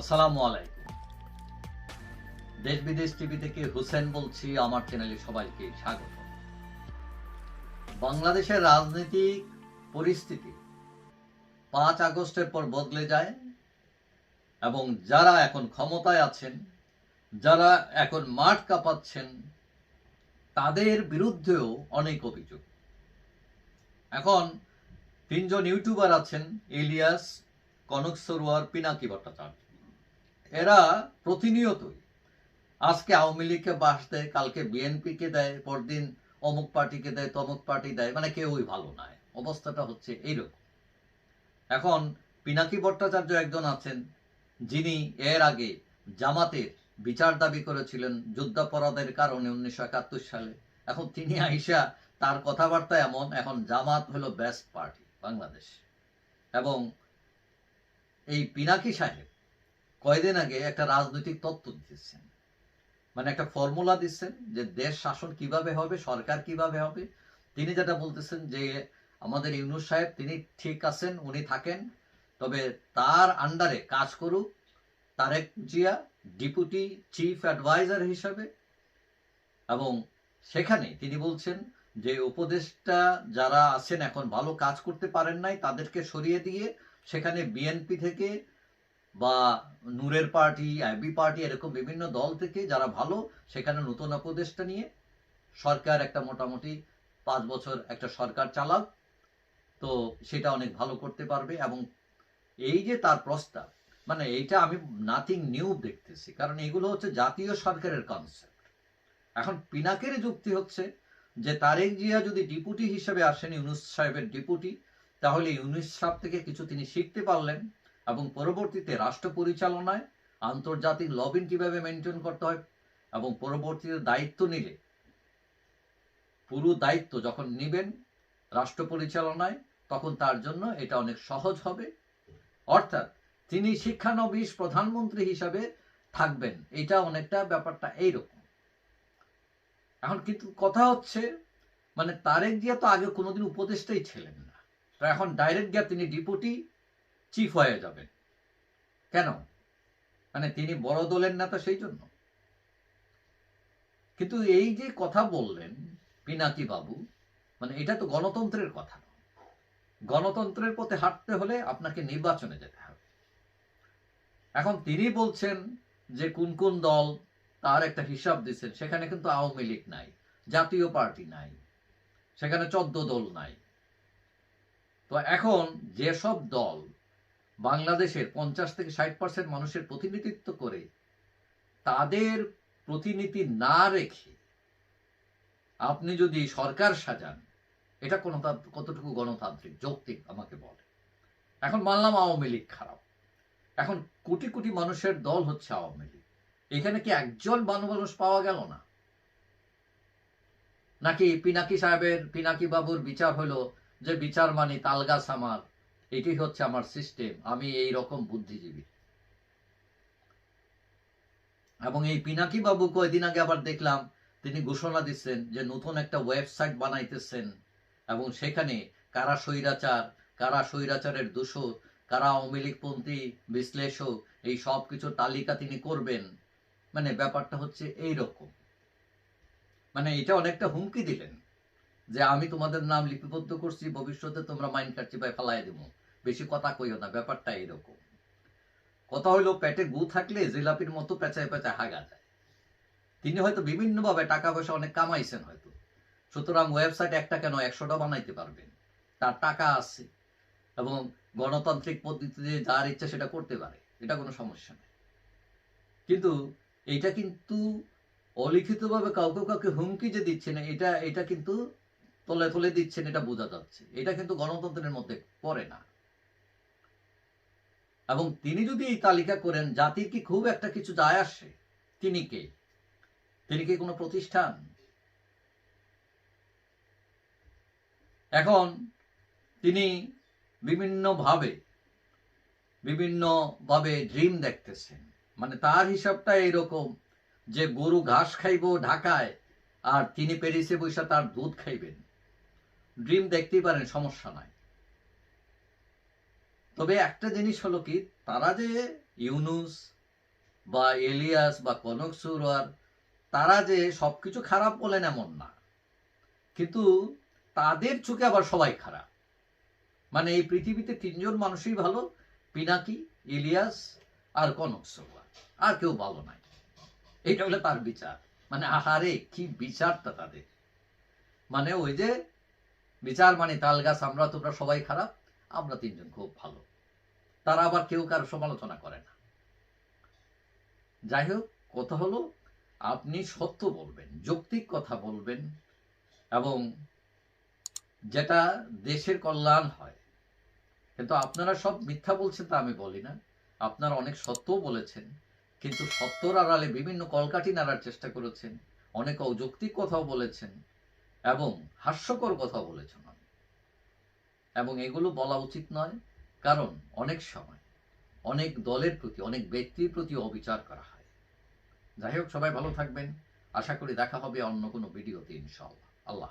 আসসালামু আলাইকুম। দেশ বিদেশ টিভি থেকে হুসেন বলছি, আমার চ্যানেলে সবাইকে স্বাগত। বাংলাদেশের রাজনৈতিক পরিস্থিতি পাঁচ আগস্টের পর বদলে যায় এবং যারা এখন ক্ষমতায় আছেন, যারা এখন মাঠ কাঁপাচ্ছেন, তাদের বিরুদ্ধেও অনেক অভিযোগ। এখন তিনজন ইউটিউবার আছেন ইলিয়াস কনক সরোয়ার পিনাকি ভট্টাচার্য। এরা প্রতিনিয়তই আজকে আওয়ামী লীগকে বাস দেয়, কালকে বিএনপিকে দেয়, পরদিন অমুক পার্টিকে দেয়, তমুক পার্টি দেয় মানে কেউই ভালো নয়। অবস্থাটা হচ্ছে এইরকম। এখন পিনাকি ভট্টাচার্য একজন আছেন, যিনি এর আগে জামাতের বিচার দাবি করেছিলেন যুদ্ধাপরাধের কারণে উনিশশো একাত্তর সালে। এখন তিনি আইসা তার কথাবার্তা এমন, এখন জামাত হলো বেস্ট পার্টি বাংলাদেশ। এবং এই পিনাকি সাহেব কয়দিন আগে একটা রাজনৈতিক তত্ত্ব দিচ্ছেন মানে একটা ফর্মুলা দিচ্ছেন যে দেশ শাসন কীভাবে হবে, সরকার কীভাবে হবে। তিনি যেটা বলতেছেন যে আমাদের ইউনুস সাহেব, তিনি ঠিক আছেন, উনি থাকেন, তবে তার আন্ডারে কাজ করুক Tarique Zia, deputy chief adviser হিসাবে। এবং সেখানে তিনি বলছেন যে উপদেষ্টা যারা আছেন, এখন ভালো কাজ করতে পারেন নাই, তাদেরকে সরিয়ে দিয়ে সেখানে বিএনপি থেকে বা নূরের পার্টি, আইবি পার্টি, এরকম বিভিন্ন দল থেকে যারা ভালো, সেখানে নতুন উপদেষ্টা নিয়ে সরকার একটা মোটামুটি পাঁচ বছর একটা সরকার চালাক, তো সেটা অনেক ভালো করতে পারবে এবং এই যে তার প্রস্তাব মানে এইটা আমি নাথিং নিউ দেখতেছি, কারণ এগুলো হচ্ছে জাতীয় সরকারের কনসেপ্ট এখন পিনাকের যুক্তি হচ্ছে যে তারেক জিয়া যদি ডিপুটি হিসেবে আসেন, ইউনুস সাহেবের ডিপুটি তাহলে ইউনুস সাহেব থেকে কিছু তিনি শিখতে পারলেন এবং পরবর্তীতে রাষ্ট্র পরিচালনায় আন্তর্জাতিক লবিন কীভাবে মেনটেন করতে হয় এবং পরবর্তীতে দায়িত্ব নিলে, পুরো দায়িত্ব যখন নেবেন রাষ্ট্র পরিচালনায়, তখন তার জন্য এটা অনেক সহজ হবে। অর্থাৎ তিনি শিক্ষানবিশ প্রধানমন্ত্রী হিসাবে থাকবেন, এটা অনেকটা ব্যাপারটা এইরকম। এখন কিন্তু কথা হচ্ছে মানে তারেক জিয়া তো আগে কোনোদিন উপদেষ্টাই ছিলেন না। এখন ডাইরেক্ট গিয়া তিনি ডিপুটি চিফ হয়ে যাবেন কেন? মানে তিনি বড় দলের নেতা সেই জন্য। কিন্তু এই যে কথা বললেন পিনাকি বাবু মানে এটা তো গণতন্ত্রের কথা গণতন্ত্রের পথে হাঁটতে হলে আপনাকে নির্বাচনে যেতে হবে। এখন তিনি বলছেন যে কোন কোন দল তার একটা হিসাব দিচ্ছেন, সেখানে কিন্তু আওয়ামী লীগ নাই, জাতীয় পার্টি নাই, সেখানে চোদ্দ দল নাই। তো এখন যেসব দল বাংলাদেশের পঞ্চাশ থেকে ষাট পার্সেন্ট মানুষের প্রতিনিধিত্ব করে তাদের প্রতিনিধি না রেখে আপনি যদি সরকার সাজান, এটা কোনো কতটুকু গণতান্ত্রিক, যৌক্তিক আমাকে বলে। এখন মানলাম আওয়ামী লীগ খারাপ। এখন কোটি কোটি মানুষের দল হচ্ছে আওয়ামী লীগ। এখানে কি একজন মানুষ পাওয়া গেল না? নাকি পিনাকি সাহেবের, পিনাকি বাবুর বিচার হলো যে বিচার মানি তালগাছ আমার এটি হচ্ছে আমার সিস্টেম আমি এই রকম বুদ্ধিজীবী। এবং এই পিনাকি বাবু কয়েকদিন আগে আবার দেখলাম, তিনি ঘোষণা দিচ্ছেন যে নতুন একটা ওয়েবসাইট বানাইতেছেন এবং সেখানে কারা স্বৈরাচার, কারা স্বৈরাচারের দূষর, কারা আওয়ামী লীগপন্থী বিশ্লেষক, এই সব কিছু তালিকা তিনি করবেন। মানে ব্যাপারটা হচ্ছে এই রকম মানে এটা অনেকটা হুমকি দিলেন। যে আমি তোমাদের নাম লিপিবদ্ধ করছি, ভবিষ্যতে তোমরা মাইন কাটছি বা ফেলাই দেবো। বেশি কথা কইও না, ব্যাপারটা এইরকম। কথা হইল, পেটে গু থাকলে জিলাপির মতো পেঁচায় পেঁচায় হাগা যায়। তিনি হয়তো বিভিন্নভাবে টাকা পয়সা অনেক কামাইছেন হয়তো। সুতরাং ওয়েবসাইট একটা কেন একশোটা বানাইতে পারবেন। তার টাকা আছে। এবং গণতান্ত্রিক পদ্ধতিতে যার ইচ্ছা সেটা করতে পারে। এটা কোনো সমস্যা নেই। কিন্তু এটা কিন্তু অলিখিতভাবে কাউকে কাউকে হুমকি যে দিচ্ছে না, এটা এটা কিন্তু তলে তলে দিচ্ছেন, এটা বোঝা যাচ্ছে। এটা কিন্তু গণতন্ত্রের মধ্যে পড়ে না। এবং তিনি যদি এই তালিকা করেন, জাতির কি খুব একটা কিছু যায় আসে? তিনি কে? তিনি কি কোনো প্রতিষ্ঠান? এখন তিনি বিভিন্নভাবে বিভিন্নভাবে ড্রিম দেখতেছেন। মানে তার হিসাবটা এরকম যে গরু ঘাস খাইব ঢাকায়, আর তিনি প্যারিসে বৈশা তার দুধ খাইবেন। ড্রিম দেখতেই পারেন, সমস্যা নাই। তবে একটা জিনিস হলো কি, তারা যে ইউনুস বা এলিয়াস বা কনক সুরার তারা যে সবকিছু খারাপ বলেন এমন না। কিন্তু তাদের চোখে আবার সবাই খারাপ। মানে এই পৃথিবীতে তিনজন মানুষই ভালো, পিনাকি ইলিয়াস আর কনক সুরা আর কেউ ভালো নাই। এটা হলো তার বিচার। মানে আহারে, কি বিচারটা তাদের? মানে ওই যে বিচার মানে তাল গাছ, আমরা তোমরা সবাই খারাপ, আমরা তিনজন খুব ভালো। তারা আবার কেউ কারও সমালোচনা করে না। যাই হোক, কথা হলো, আপনি সত্য বলবেন, যৌক্তিক কথা বলবেন, এবং যেটা দেশের কল্যাণ হয়, কিন্তু আপনারা সব মিথ্যা বলছেন তা আমি বলি না। আপনারা অনেক সত্যও বলেছেন, কিন্তু সত্যর আড়ালে বিভিন্ন কলকাঠি নাড়ার চেষ্টা করেছেন, অনেক অযৌক্তিক কথাও বলেছেন এবং হাস্যকর কথা বলেছেন। এবং এগুলো বলা উচিত নয়, কারণ অনেক সময় অনেক দলের প্রতি, অনেক ব্যক্তির প্রতি অবিচার করা হয় যাই হোক, সবাই ভালো থাকবেন আশা করি দেখা হবে অন্য কোনো ভিডিওতে ইনশাআল্লাহ আল্লাহ।